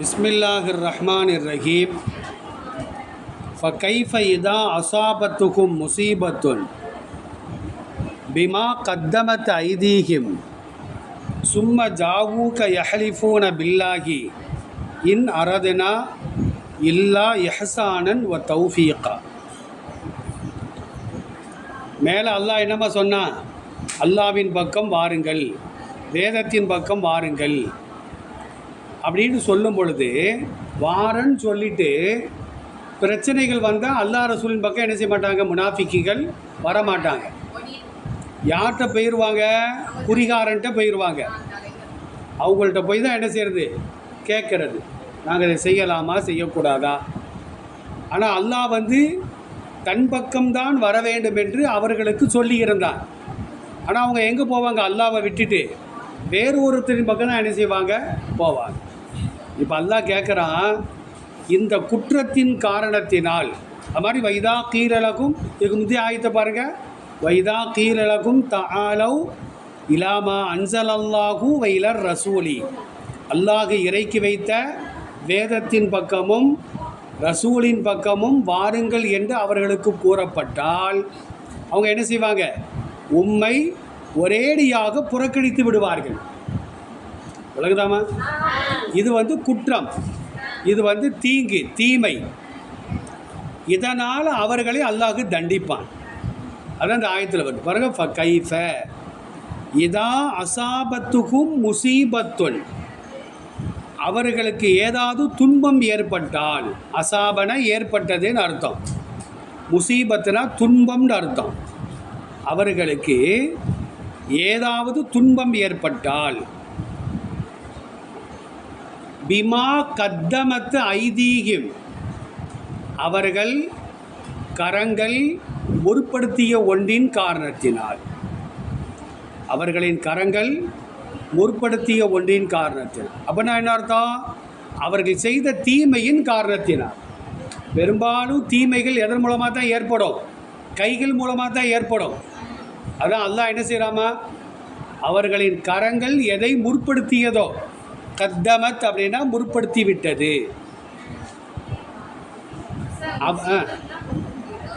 பிஸ்மில்லாஹிர் ரஹ்மான் இர் ரஹீம் ஃபகைஃப இதா முசீபத்துன். பிமா கத்தமத் ஐதீகிம். சும்ம ஜாவூக யஹலிஃபூன பில்லாஹி. இன் அரதுனா இல்லா எஹசானன் ஒ தௌஃபீகா. மேலே அல்லாஹ் என்னமா சொன்னான்? அல்லாவின் பக்கம் வாருங்கள். வேதத்தின் பக்கம் வாருங்கள். அப்படின்னு சொல்லும் பொழுது வாரன் சொல்லிட்டு பிரச்சனைகள் வந்தால் அல்லா ரசூலின் பக்கம் என்ன செய்ய மாட்டாங்க? முனாஃபிக்கிகள் வரமாட்டாங்க. யார்கிட்ட போயிடுவாங்க குறிகாரன்ட்ட போயிடுவாங்க அவங்கள்ட்ட போய் தான் என்ன செய்யறது? கேட்கறது நாங்கள் இதை செய்யலாமா? செய்யக்கூடாதா? ஆனால் அல்லாஹ் வந்து தன் பக்கம்தான் வர வேண்டும் என்று அவர்களுக்கு சொல்லியிருந்தான் ஆனால் அவங்க எங்கே போவாங்க? அல்லாவை விட்டுட்டு. வேறு ஒருத்தரின் பக்கம் தான் என்ன செய்வாங்க? போவாங்க. இப்போ அல்லாஹ் கேட்குறான் இந்த குற்றத்தின் காரணத்தினால். அது மாதிரி வைதா கீரலகும் இதுக்கு முந்தைய ஆயத்தை பாருங்க. வைதா கீரலகும் தஆலவ் இலாமா அன்சல் அல்லாஹூ வைலர் ரசூலி. அல்லாஹ் இறக்கி வைத்த வேதத்தின் பக்கமும் ரசூலின் பக்கமும் வாருங்கள் என்று அவர்களுக்கு கூறப்பட்டால் அவங்க என்ன செய்வாங்க? உம்மை ஒரேடியாக புறக்கணித்து விடுவார்கள். விளக்குதாமா இது வந்து குற்றம். இது வந்து தீங்கு தீமை. இதனால் அவர்களை அல்லாஹ் தண்டிப்பான். அதான் இந்த ஆயத்தில் வருது. பாருங்க ஃப கைஃப. இதா அசாபத்துகும் முசீபத்துல் அவர்களுக்கு ஏதாவது துன்பம் ஏற்பட்டால் அசாபன ஏற்பட்டதுன்னு அர்த்தம். முசீபத்துனா துன்பம்னு அர்த்தம். அவர்களுக்கு ஏதாவது துன்பம் ஏற்பட்டால் பிமா கத்தமத்து ஐதீகம். அவர்கள் கரங்கள் முற்படுத்திய ஒன்றின் காரணத்தினால். அவர்களின் கரங்கள் முற்படுத்திய ஒன்றின் காரணத்தில். அப்படின்னா என்ன அர்த்தம்? அவர்கள் செய்த தீமையின் காரணத்தினால். பெரும்பாலும் தீமைகள் எதன் மூலமாக தான் ஏற்படும்? கைகள் மூலமாக தான் ஏற்படும். அதான் அல்லாஹ் என்ன செய்கிறாமா அவர்களின் கரங்கள் எதை முற்படுத்தியதோ கத்தமத் அப்படின்னா முற்படுத்தி விட்டது. ஆ.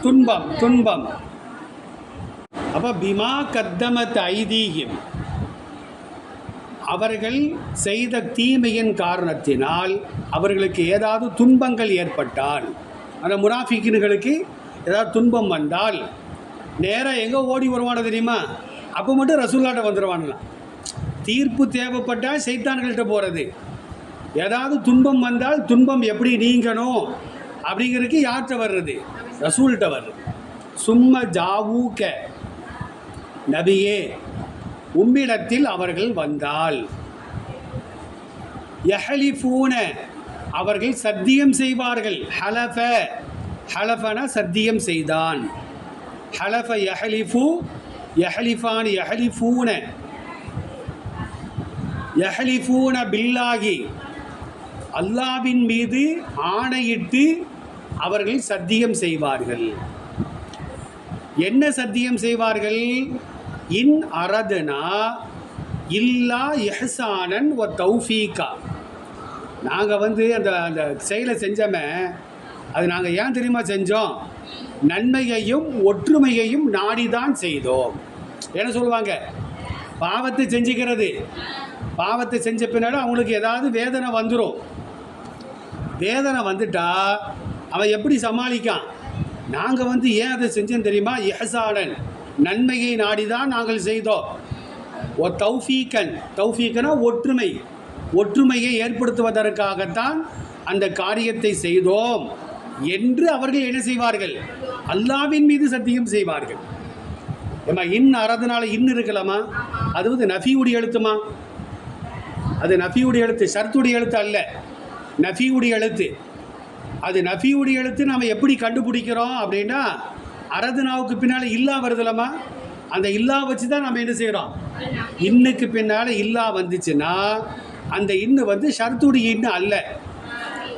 துன்பம் துன்பம். அப்போ பிமா கத்தமத் ஐதீகம். அவர்கள் செய்த தீமையின் காரணத்தினால் அவர்களுக்கு ஏதாவது துன்பங்கள் ஏற்பட்டால் அந்த முனாஃபிக்கின்களுக்கு ஏதாவது துன்பம் வந்தால் நேராக எங்கே ஓடி வருவானோ தெரியுமா? அப்போ மட்டும் ரசூல்லாட்ட வந்துடுவானுலாம் தீர்ப்பு தேவைப்பட்டால் செய்தான்கள்கிட்ட போகிறது ஏதாவது துன்பம் வந்தால் துன்பம் எப்படி நீங்கணும்? அப்படிங்கிறதுக்கு யார்கிட்ட வர்றது? ரசூல்கிட்ட வர்றது. சும்ம ஜாவூக்க. நபியே உம்மிடத்தில் அவர்கள் வந்தால். எஹலிஃபூன அவர்கள் சத்தியம் செய்வார்கள். ஹலஃப. ஹலஃபன சத்தியம் செய்தான். ஹலஃப எஹலிஃபு எஹலிஃபான் எஹலிஃபூன யஹலிஃபூன பில்லாகி அல்லாவின் மீது ஆணையிட்டு அவர்கள் சத்தியம் செய்வார்கள். என்ன சத்தியம் செய்வார்கள்? இன் அரதுனா இல்லா எஹசானன் ஒ தௌஃபீகா. நாங்கள் வந்து அந்த அந்த செயலை செஞ்சோமே அது நாங்கள் ஏன் தெரியுமா செஞ்சோம்? நன்மையையும் ஒற்றுமையையும் நாடிதான் செய்தோம். என்ன சொல்லுவாங்க? பாவத்தை செஞ்சுக்கிறது. பாவத்தை செஞ்ச பின்னாடி அவங்களுக்கு ஏதாவது வேதனை வந்துடும் வேதனை வந்துட்டா அவன் எப்படி சமாளிக்கான்? நாங்கள் வந்து ஏன் அதை செஞ்சோம் தெரியுமா? எஹசானன் நன்மையை நாடிதான் நாங்கள் செய்தோம். ஓ தௌஃபீக்கன் தௌஃபீக்கனா ஒற்றுமை. ஒற்றுமையை ஏற்படுத்துவதற்காகத்தான் அந்த காரியத்தை செய்தோம் என்று அவர்கள் என்ன செய்வார்கள்? அல்லாவின் மீது சத்தியம் செய்வார்கள். ஏமா இன் அறதுனால இன் இருக்கலாமா? அது வந்து நஃபியுடைய எழுத்துமா? அது நஃபியுடைய எழுத்து ஷர்த்துடைய எழுத்து அல்ல. நஃபியுடைய எழுத்து. அது நஃபியுடைய எழுத்து நாம் எப்படி கண்டுபிடிக்கிறோம் அப்படின்னா அரதுனாவுக்கு பின்னால் இல்லா வருதுலமா? அந்த இல்லா வச்சு தான் நம்ம என்ன செய்கிறோம் இன்னுக்கு பின்னால் இல்லா வந்துச்சுன்னா அந்த இன்னு வந்து ஷர்த்துடைய இன்னு அல்ல.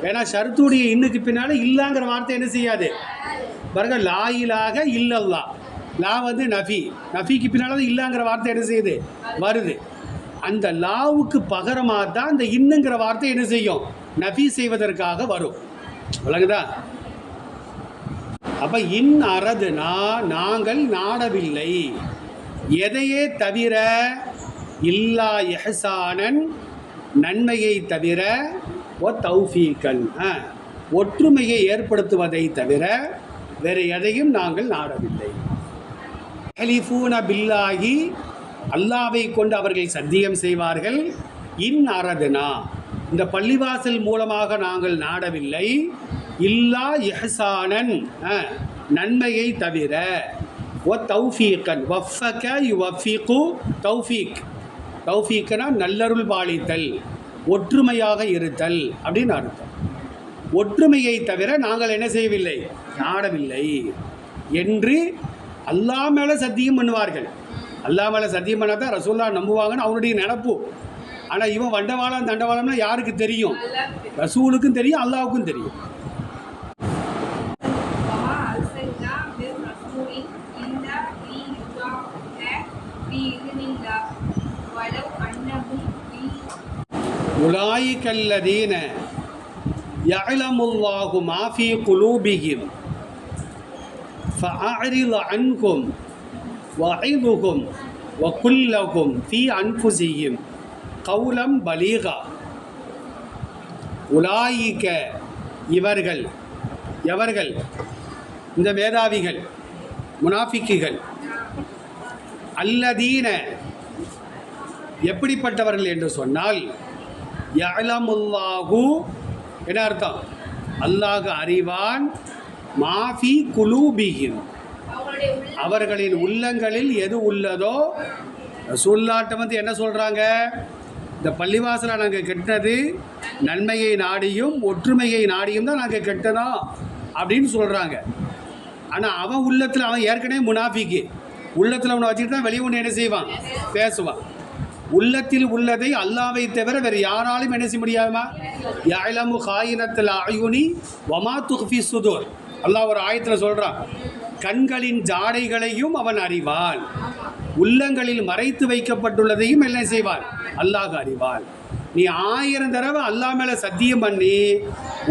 ஏன்னா ஷர்த்துடைய இன்னுக்கு பின்னால் இல்லாங்கிற வார்த்தை என்ன செய்யாது? பாருங்க லாயிலாக இல்லல்லா. லா வந்து நஃபி. நஃபிக்கு பின்னால் தான் இல்லாங்கிற வார்த்தை என்ன செய்யுது? வருது. அந்த லாவுக்கு பகரமாக தான் அந்த இன்னுங்கிற வார்த்தை என்ன செய்யும்? நபி செய்வதற்காக வரும். விளங்குதா? அப்போ இன் அரதுனா நாங்கள் நாடவில்லை. எதையே தவிர இல்லா எஹசானன் நன்மையை தவிர ஒ தௌஃபீக்கன் ஆ, ஒற்றுமையை ஏற்படுத்துவதை தவிர வேறு எதையும் நாங்கள் நாடவில்லை. ஹலிஃபூன பில்லாகி அல்லாவை கொண்டு அவர்கள் சத்தியம் செய்வார்கள். இன் அரதுனா இந்த பள்ளிவாசல் மூலமாக நாங்கள் நாடவில்லை. இல்லா எஹசானன் ஆ, நன்மையை தவிர ஒ தௌஃபீக்கன் வஃபக யுவஃபீக்கு தௌஃபீக். தௌஃபீக்கனா நல்லருள் பாலித்தல் ஒற்றுமையாக இருத்தல் அப்படின்னு அர்த்தம். ஒற்றுமையை தவிர நாங்கள் என்ன செய்யவில்லை? நாடவில்லை. என்று அல்லாஹ் மேலே சத்தியம் பண்ணுவார்கள். அல்லா மேலே சத்தியம் பண்ணால் தான் ரசூல்லா நம்புவாங்கன்னு அவனுடைய நினப்பு. ஆனால் இவன் வண்டவாளம் தண்டவாளம்னா யாருக்கு தெரியும்? ரசூலுக்கும் தெரியும் அல்லாவுக்கும் தெரியும். உலாய்கல்லதீன யலமுல்லாஹு மாஃபி குலூபிகிம் ஃபஅரில் அன்கும் வகைபுகும் வகுல்லகும் ஃபி அன்புசியும் கௌலம் பலீகா உலாயிக்க இவர்கள் எவர்கள்? இந்த வேதாவிகள் முனாஃபிக்குகள். அல்லதீன எப்படிப்பட்டவர்கள் என்று சொன்னால் யலமுல்லாஹு என்ன அர்த்தம். அல்லாஹ் அறிவான் மாஃபி குலூபிகின் அவர்களின் உள்ளங்களில் எது உள்ளதோ ரசூல்லாட்ட வந்து என்ன சொல்கிறாங்க இந்த பள்ளிவாசலை நாங்கள் கெட்டது நன்மையை நாடியும் ஒற்றுமையை நாடியும் தான் நாங்கள் கட்டினோம் அப்படின்னு சொல்கிறாங்க ஆனால் அவன் உள்ளத்தில் அவன் ஏற்கனவே முனாஃபிக்கு. உள்ளத்தில் அவனை வச்சுக்கிட்டு தான் வெளியே ஒன்று என்ன செய்வான்? பேசுவான். உள்ளத்தில் உள்ளதை அல்லாவை தவிர வேறு யாராலும் என்ன செய்ய முடியாமா யாழமு காயினத்தில் ஆயுனி வமா துஃபி சுதூர். அல்லாஹ் ஒரு ஆயத்தில் சொல்கிறான் கண்களின் ஜாடைகளையும் அவன் அறிவான் உள்ளங்களில் மறைத்து வைக்கப்பட்டுள்ளதையும் என்ன செய்வான். அல்லாஹ் அறிவான் நீ ஆயிரம் தடவை அல்லாஹ் மேலே சத்தியம் பண்ணி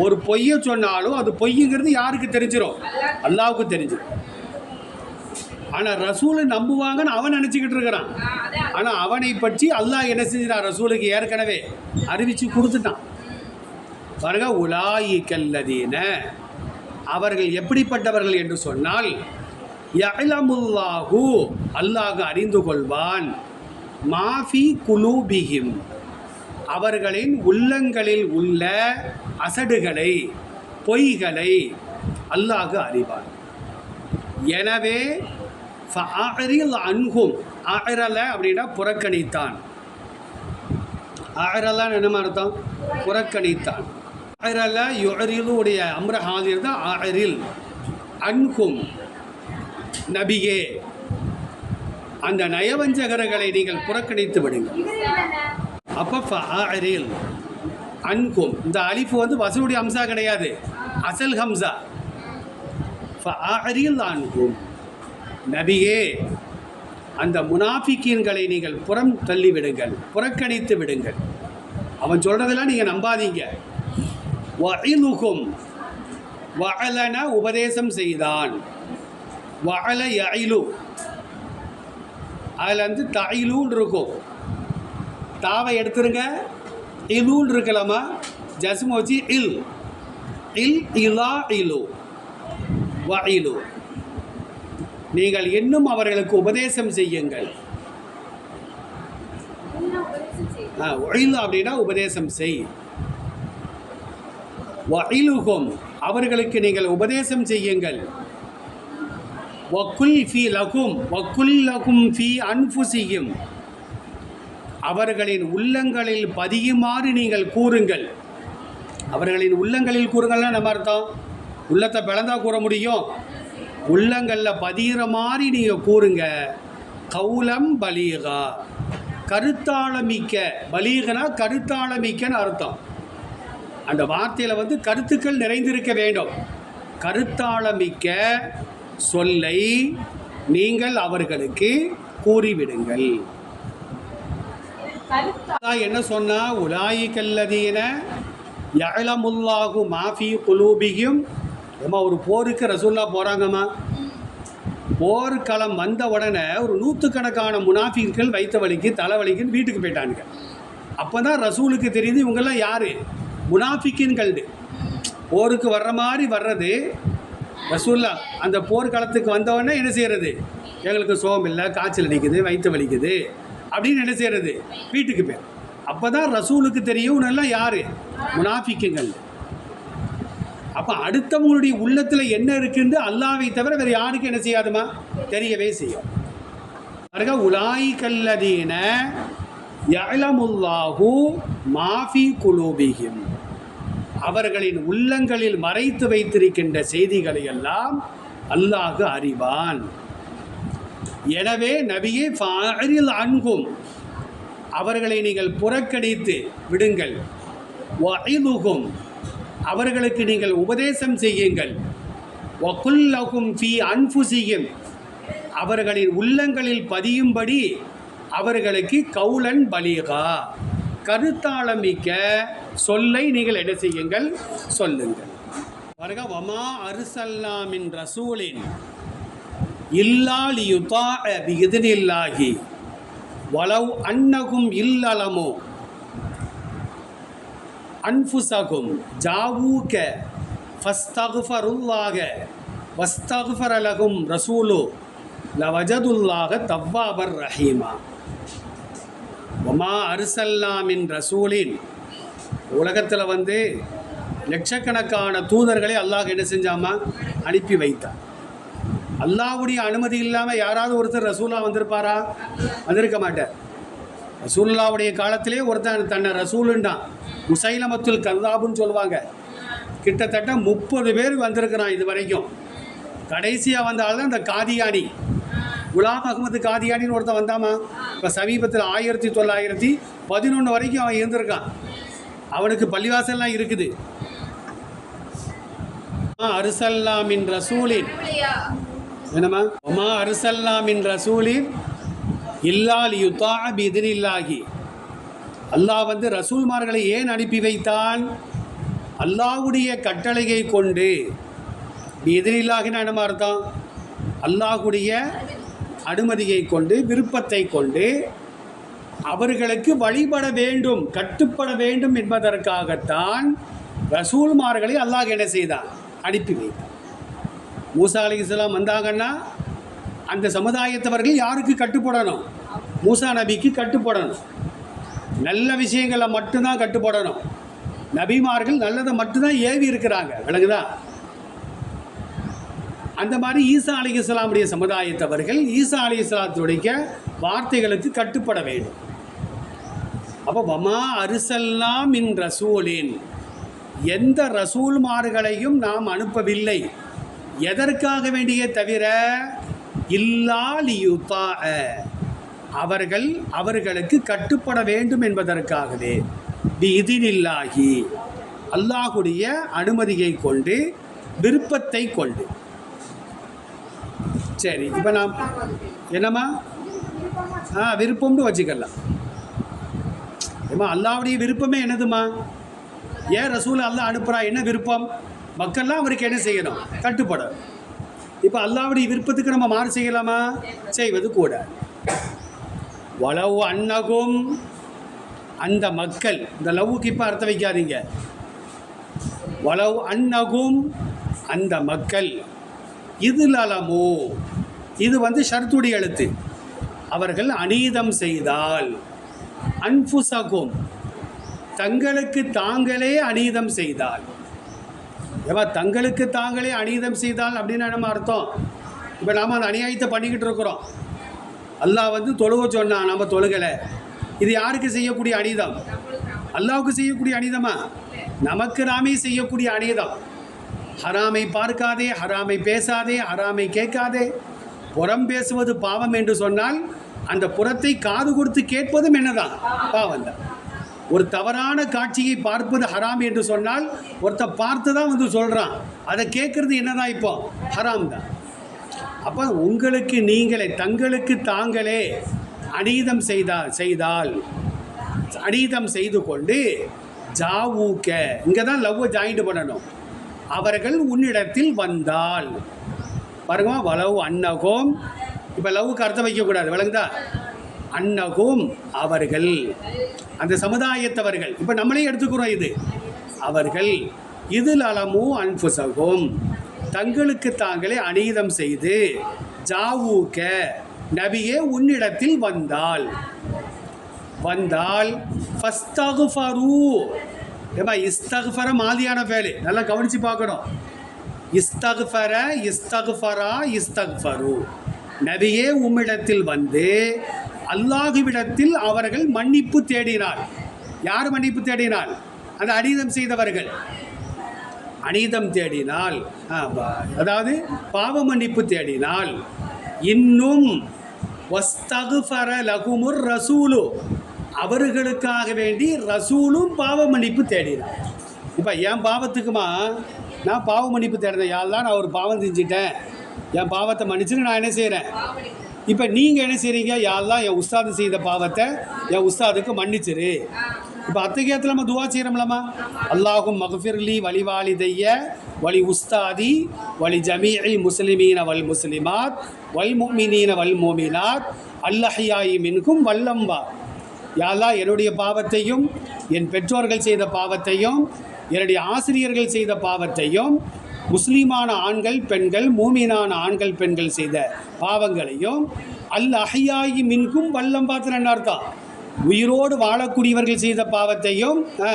ஒரு பொய்யை சொன்னாலும் அது பொய்யுங்கிறது யாருக்கு தெரிஞ்சிடும் அல்லாவுக்கு தெரிஞ்சிடும் ஆனால் ரசூலை நம்புவாங்கன்னு அவன் நினச்சிக்கிட்டு இருக்கிறான். ஆனால் அவனை பற்றி அல்லாஹ் என்ன செஞ்சிட்டான் ரசூலுக்கு ஏற்கனவே அறிவிச்சு கொடுத்துட்டான். பாருங்க உலாயி கல்லதீன அவர்கள் எப்படிப்பட்டவர்கள் என்று சொன்னால் யலமுல்லாஹு அல்லாஹ் அறிந்து கொள்வான். மாஃபி குலூபிகிம் அவர்களின் உள்ளங்களில் உள்ள அசடுகளை பொய்களை அல்லாஹ் அறிவான். எனவே அன்கும் அன்ஹும் அறல அப்படின்னா புறக்கணித்தான். அறலான்னு என்ன அர்த்தம்? புறக்கணித்தான். அறல யுரிலுடைய அம்ர ஹாதிர் தான் அரில் அன்கும் நபியே அந்த நயவஞ்சகர்களை நீங்கள் புறக்கணித்து விடுங்கள். அப்போ அரில் அன்கும் இந்த அலிஃபு வந்து வசூலுடைய அம்சா கிடையாது அசல் ஹம்சா. ஃபஅரில் அன்கும் நபியே அந்த முனாஃபிக்கீன்களை நீங்கள் புறம் தள்ளி விடுங்கள் புறக்கணித்து விடுங்கள். அவன் சொல்கிறதெல்லாம் நீங்கள் நம்பாதீங்க. வஇலுகும் வஅலன உபதேசம் செய்தான். வஅல யஇலு அதில் வந்து தயிலூன்னு இருக்கும். தாவை எடுத்துருங்க. இலூன்னு இருக்கலாமா? ஜஸ்ம வச்சு இல். இல் இலா இலு. வ இலு நீங்கள் இன்னும் அவர்களுக்கு உபதேசம் செய்யுங்கள். ஒழில் அப்படின்னா உபதேசம் செய். வயலுகும் அவர்களுக்கு நீங்கள் உபதேசம் செய்யுங்கள். வக்குல் ஃபி லகும் வக்குல் லகும் ஃபி அன்புசியும் அவர்களின் உள்ளங்களில் பதியுமாறு நீங்கள் கூறுங்கள். அவர்களின் உள்ளங்களில் கூறுங்கள்னா நம்ம அர்த்தம்? உள்ளத்தை பிளந்தா கூற முடியும். உள்ளங்களில் பதிகிற மாதிரி நீங்கள் கூறுங்க. கௌலம் பலீகா. கருத்தாளமிக்க பலீகனா கருத்தாளமிக்கன்னு அர்த்தம். அந்த வார்த்தையில் வந்து கருத்துக்கள் நிறைந்திருக்க வேண்டும். கருத்தாளமிக்க சொல்லை நீங்கள் அவர்களுக்கு கூறிவிடுங்கள். என்ன சொன்னா? உலாயி கல்லதீன யலமுல்லாஹு மாஃபி குலூபியும் ஏம்மா ஒரு போருக்கு ரசூல்லா போகிறாங்கம்மா போர்க்களம் வந்த உடனே ஒரு நூற்றுக்கணக்கான முனாஃபிக்கள் வைத்த வலிக்கு தலைவலிக்குன்னு வீட்டுக்கு போயிட்டானுங்க. அப்போ தான் ரசூலுக்கு தெரியுது இவங்கெல்லாம் யார்? முனாஃபிக்கின்கள் போருக்கு வர்ற மாதிரி வர்றது ரசூல்லா அந்த போர்க்களத்துக்கு வந்தவொடனே என்ன செய்கிறது எங்களுக்கு சோகம் இல்லை காய்ச்சல் அடிக்குது வயிற்று வலிக்குது அப்படின்னு என்ன செய்கிறது வீட்டுக்கு போய். அப்போ தான் ரசூலுக்கு தெரியும் நல்லா யார்? முனாஃபிக்குங்கள் அப்போ அடுத்தவங்களுடைய உள்ளத்தில் என்ன இருக்குன்னு அல்லாவை தவிர வேறு யாருக்கும் என்ன செய்யாதுமா? தெரியவே செய்யும். பாருங்க உலாய் கல்லதீன யலமுல்லாஹு மாஃபி குலூபிஹிம். அவர்களின் உள்ளங்களில் மறைத்து வைத்திருக்கின்ற செய்திகளை எல்லாம் அல்லாஹ் அறிவான். எனவே நபியே ஃபாரில் அன்கும் அவர்களை நீங்கள் புறக்கணித்து விடுங்கள். வஇதுகும் அவர்களுக்கு நீங்கள் உபதேசம் செய்யுங்கள். வகுல்லகும் ஃபி அன்ஃபுசியும் அவர்களின் உள்ளங்களில் பதியும்படி அவர்களுக்கு கவுலன் பலீகா. கருத்தாளமிக்க சொல்லை நீங்கள் என்ன செய்யுங்கள்? சொல்லுங்கள். வருக வமா அருசல்லாமின் ரசூலின் இல்லால் யுதா பிஇذنில்லாஹி வளவு அன்னகும் இல்லலமோ. அன்ஃபுசகும் ஜாவூக்க ஃபஸ்தகுஃபருல்லாக வஸ்தகுஃபரலகும் ரசூலு. லவஜதுல்லாக தவ்வாபர் ரஹீமா. ஒமா அரிசல்லாமின் ரசூலின். உலகத்தில் வந்து லட்சக்கணக்கான தூதர்களை அல்லாஹ் என்ன செஞ்சாமா? அனுப்பி வைத்தான். அல்லாஹுடைய அனுமதி இல்லாமல் யாராவது ஒருத்தர் ரசூலா வந்திருப்பாரா? வந்திருக்க மாட்டார். ரசூல்லாவுடைய காலத்திலே ஒருத்தன் தன்னை ரசூலுண்டான். முசைலமத்துல் கர்தாபுன்னு சொல்லுவாங்க. கிட்டத்தட்ட முப்பது பேர் வந்திருக்கிறான் இது வரைக்கும் கடைசியாக வந்தால்தான் இந்த காதியானி. குலாம் அகமது காதியானின்னு ஒருத்தன் வந்தாமா? இப்போ சமீபத்தில் ஆயிரத்தி தொள்ளாயிரத்தி பதினொன்று வரைக்கும் அவன் இருந்திருக்கான். அவனுக்கு பள்ளிவாசல்லாம் இருக்குது. அருசல்லாமின் ரசூலின் கடவுளையா என்னம்மா? ஒமா அருசல்லாமின் ரசூலின் இல்லால் யுத்தா பிதினில்லாகி அல்லாஹ் வந்து ரசூல்மார்களை ஏன் அனுப்பி வைத்தான்? அல்லாஹ்வுடைய கட்டளையை கொண்டு. பிதினில்லாகினா என்னமா அர்த்தம்? அல்லாஹுடைய அனுமதியை கொண்டு விருப்பத்தை கொண்டு அவர்களுக்கு வழிபட வேண்டும் கட்டுப்பட வேண்டும் என்பதற்காகத்தான் ரசூல்மார்களை அல்லாஹ் என்ன செய்தான்? அனுப்பி வைத்தான். மூசா அலி இஸ்லாம் வந்தாங்கன்னா அந்த சமுதாயத்தவர்கள் யாருக்கு கட்டுப்படணும்? மூசா நபிக்கு கட்டுப்படணும். நல்ல விஷயங்களை மட்டும்தான் கட்டுப்படணும். நபிமார்கள் நல்லதை மட்டும்தான் ஏவி இருக்கிறாங்க. விளங்குதா? அந்த மாதிரி ஈசா அலி இஸ்லாமுடைய சமுதாயத்தவர்கள் ஈசா அலி இஸ்லாத்துடைய வார்த்தைகளுக்கு கட்டுப்பட வேண்டும். அப்போ வமா அரிசல்லாம் இன் ரசூலின். எந்த ரசூல்மார்களையும் நாம் அனுப்பவில்லை. எதற்காக வேண்டிய தவிர இல்லாலியுதா அவர்கள் அவர்களுக்கு கட்டுப்பட வேண்டும் என்பதற்காகவே. இதினில்லாகி அல்லாஹுடைய அனுமதியை கொண்டு விருப்பத்தை கொண்டு. சரி இப்போ நான் என்னம்மா? ஆ விருப்பம்னு வச்சுக்கலாம். ஏம்மா அல்லாவுடைய விருப்பமே என்னதுமா ஏன் ரசூல் அல்லா அனுப்புகிறா என்ன விருப்பம்? மக்கள்லாம் அவருக்கு என்ன செய்யணும்? கட்டுப்படும். இப்போ அல்லாவுடைய விருப்பத்துக்கு நம்ம மாறு செய்யலாமா? செய்வது கூட. வளவு அன்னகும் அந்த மக்கள் இந்த லவ்வுக்கு இப்போ அர்த்தம் வைக்காதீங்க. வளவு அன்னகும் அந்த மக்கள். இது லலமோ. இது வந்து ஷர்த்துடைய எழுத்து. அவர்கள் அநீதம் செய்தால் அன்புசகும். தங்களுக்கு தாங்களே அநீதம் செய்தால். ஏவா தங்களுக்கு தாங்களே அநீதம் செய்தால் அப்படின்னு நம்ம அர்த்தம். இப்போ நாம் அந்த அநியாயத்தை பண்ணிக்கிட்டு இருக்கிறோம். அல்லாஹ் வந்து தொழுக சொன்னான் நம்ம தொழுகலை. இது யாருக்கு செய்யக்கூடிய அநீதம்? அல்லாவுக்கு செய்யக்கூடிய அநீதமா? நமக்கு நாமே செய்யக்கூடிய அநீதம். ஹராமை பார்க்காதே ஹராமை பேசாதே ஹராமை கேட்காதே. புறம் பேசுவது பாவம் என்று சொன்னால் அந்த புறத்தை காது கொடுத்து கேட்பதும் என்னதான்? பாவம் தான் ஒரு தவறான காட்சியை பார்ப்பது ஹராம் என்று சொன்னால் ஒருத்தன் பார்த்து தான் வந்து சொல்கிறான் அதை கேட்குறது என்னதான் இப்போ? ஹராம் தான் அப்போ உங்களுக்கு நீங்களே தங்களுக்கு தாங்களே அநீதம் செய்தால் செய்தால் அநீதம் செய்து கொண்டு ஜாவூக்க இங்கே தான் லவ்வை ஜாயிண்ட் பண்ணணும். அவர்கள் உன்னிடத்தில் வந்தால். பாருங்க வளவு அன்னகோம். இப்போ லவ்வுக்கு அர்த்தம் வைக்கக்கூடாது விளங்குதா? அன்னகும் அவர்கள். அந்த சமுதாயத்தவர்கள். இப்போ நம்மளே எடுத்துக்கிறோம் இது. அவர்கள் இதில் அலமு அன்புசகும். தங்களுக்கு தாங்களே அநீதம் செய்து ஜாவூக்க நபியே உன்னிடத்தில் வந்தால். வந்தால் ஃபஸ்தகுஃபரு. ஏப்பா இஸ்தகுஃபர மாதியான வேலை. நல்லா கவனித்து பார்க்கணும். இஸ்தகுஃபர இஸ்தகுஃபரா இஸ்தகுஃபரு. நபியே உம்மிடத்தில் வந்து அல்லாஹுவிடத்தில் அவர்கள் மன்னிப்பு தேடினார். யார் மன்னிப்பு தேடினார்? அந்த அநீதம் செய்தவர்கள். அநீதம் தேடினால் அதாவது பாவ மன்னிப்பு தேடினால் இன்னும் வஸ்தகுஃபர லகுமுர் ரசூலு. அவர்களுக்காக வேண்டி ரசூலும் பாவ மன்னிப்பு தேடினார் இப்போ என் பாவத்துக்குமா நான் பாவ மன்னிப்பு தேடினேன் யாரெல்லாம் நான் ஒரு பாவம் செஞ்சிட்டேன். என் பாவத்தை மன்னிச்சுன்னு நான் என்ன செய்கிறேன் இப்போ நீங்கள் என்ன செய்கிறீங்க யாரெல்லாம் என் உஸ்தாது செய்த பாவத்தை என் உஸ்தாதுக்கு மன்னிச்சிரு. இப்போ அத்தகையத்தில் நம்ம துவா செய்கிறோம்லம்மா அல்லாஹும் மகஃபிர்லி வழிவாலிதைய வழி உஸ்தாதி வழி ஜமீஇல் முஸ்லிமீன வல் முஸ்லிமாத் வல் முமினீன வல் மோமினாத் அல்லஹியாயி மின்கும் வல்லம்பா. யாழ்லா என்னுடைய பாவத்தையும் என் பெற்றோர்கள் செய்த பாவத்தையும் என்னுடைய ஆசிரியர்கள் செய்த பாவத்தையும் முஸ்லீமான ஆண்கள் பெண்கள் மூமினான ஆண்கள் பெண்கள் செய்த பாவங்களையும் அல் அஹையாயி மின்கும் வல்லம் பார்த்து அர்த்தம்? உயிரோடு வாழக்கூடியவர்கள் செய்த பாவத்தையும் ஆ,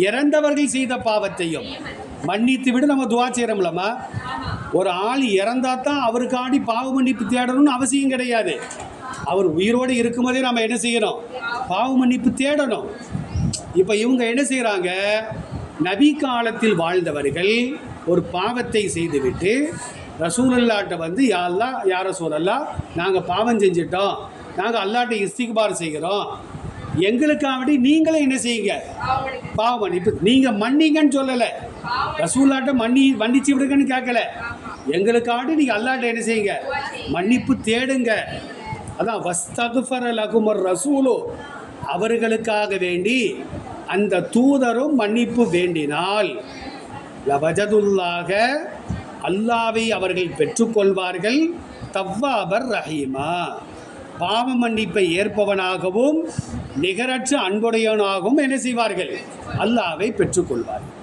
இறந்தவர்கள் செய்த பாவத்தையும் மன்னித்து விட நம்ம துவா செய்கிறோம்லம்மா ஒரு ஆள் இறந்தா தான் அவருக்காண்டி பாவ மன்னிப்பு தேடணும்னு அவசியம் கிடையாது. அவர் உயிரோடு இருக்கும்போதே நம்ம என்ன செய்யணும்? பாவ மன்னிப்பு தேடணும். இப்போ இவங்க என்ன செய்கிறாங்க நபி காலத்தில் வாழ்ந்தவர்கள் ஒரு பாவத்தை செய்துவிட்டு ரசூலல்லாட்ட வந்து யாரெல்லாம் யார சூழல்லா நாங்கள் பாவம் செஞ்சிட்டோம். நாங்கள் அல்லாட்ட இஸ்திகுபார் செய்கிறோம். எங்களுக்காவடி நீங்களே என்ன செய்யுங்க? பாவம் பாவ மன்னிப்பு நீங்கள் மன்னிங்கன்னு சொல்லலை. ரசூல்லாட்ட மன்னி மன்னிச்சு விடுங்கன்னு கேட்கல. எங்களுக்காவடி நீங்கள் அல்லாட்ட என்ன செய்யுங்க? மன்னிப்பு தேடுங்க. அதான் வஸ்தகுஃபர லகுமர் ரசூலு அவர்களுக்காக வேண்டி அந்த தூதரும் மன்னிப்பு வேண்டினால் லவஜதுல்லாக அல்லாவை அவர்கள் பெற்றுக்கொள்வார்கள் தவ்வாபர் ரஹீமா. பாவ மன்னிப்பை ஏற்பவனாகவும் நிகரற்ற அன்புடையவனாகவும் என்ன செய்வார்கள்? அல்லாவை பெற்றுக்கொள்வார்கள்.